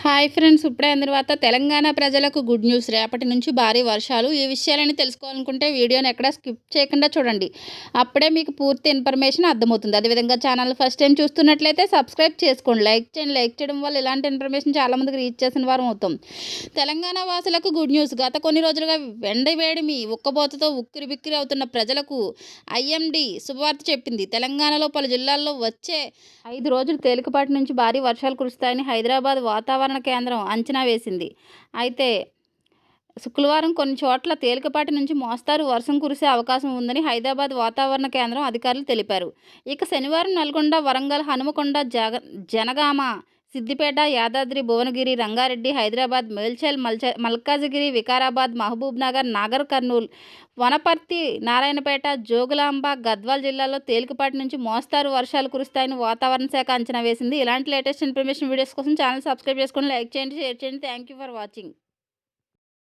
Hi friends ఇప్పుడే అందిన తర్వాత తెలంగాణ ప్రజలకు గుడ్ న్యూస్. రేపటి నుంచి భారీ వర్షాలు. ఈ విషయాలని తెలుసుకోవాలనుకుంటే వీడియోని ఎక్కడ స్కిప్ చేయకుండా చూడండి. అప్పుడే మీకు పూర్తి ఇన్ఫర్మేషన్ అర్థమవుతుంది. అదేవిధంగా ఛానల్ ఫస్ట్ టైం చూస్తున్నట్లయితే సబ్స్క్రైబ్ చేసుకోండి. లైక్ చేయండి. లైక్ చేయడం వల్ల ఇలాంటి ఇన్ఫర్మేషన్ చాలామందికి రీచ్ చేసిన వారం అవుతాం. తెలంగాణ వాసులకు గుడ్ న్యూస్. గత కొన్ని రోజులుగా వెండ వేడిమి ఉక్కబోతతో ఉక్కిరి బిక్కిరి అవుతున్న ప్రజలకు ఐఎండి శుభవార్త చెప్పింది. తెలంగాణలో పలు జిల్లాల్లో వచ్చే ఐదు రోజులు తేలికపాటి నుంచి భారీ వర్షాలు కురుస్తాయని హైదరాబాద్ వాతావరణ కేంద్రం అంచనా వేసింది. అయితే శుక్రవారం కొన్ని చోట్ల తేలికపాటి నుంచి మోస్తారు వర్షం కురిసే అవకాశం ఉందని హైదరాబాద్ వాతావరణ కేంద్రం అధికారులు తెలిపారు. ఇక శనివారం నల్గొండ వరంగల్ హనుమకొండ జగ జనగామ సిద్దిపేట యాదాద్రి భువనగిరి రంగారెడ్డి హైదరాబాద్ మేల్చల్ మల్చ మల్కాజిగిరి వికారాబాద్ మహబూబ్ నగర్ నాగర్ కర్నూల్ వనపర్తి నారాయణపేట జోగులాంబ గద్వాల్ జిల్లాలో తేలికపాటి నుంచి మోస్తారు వర్షాలు కురుస్తాయని వాతావరణ శాఖ అంచనా వేసింది. ఇలాంటి లేటెస్ట్ ఇన్ఫర్మేషన్ వీడియోస్ కోసం ఛానల్ సబ్స్క్రైబ్ చేసుకొని లైక్ చేయండి షేర్ చేయండి. Thank you for watching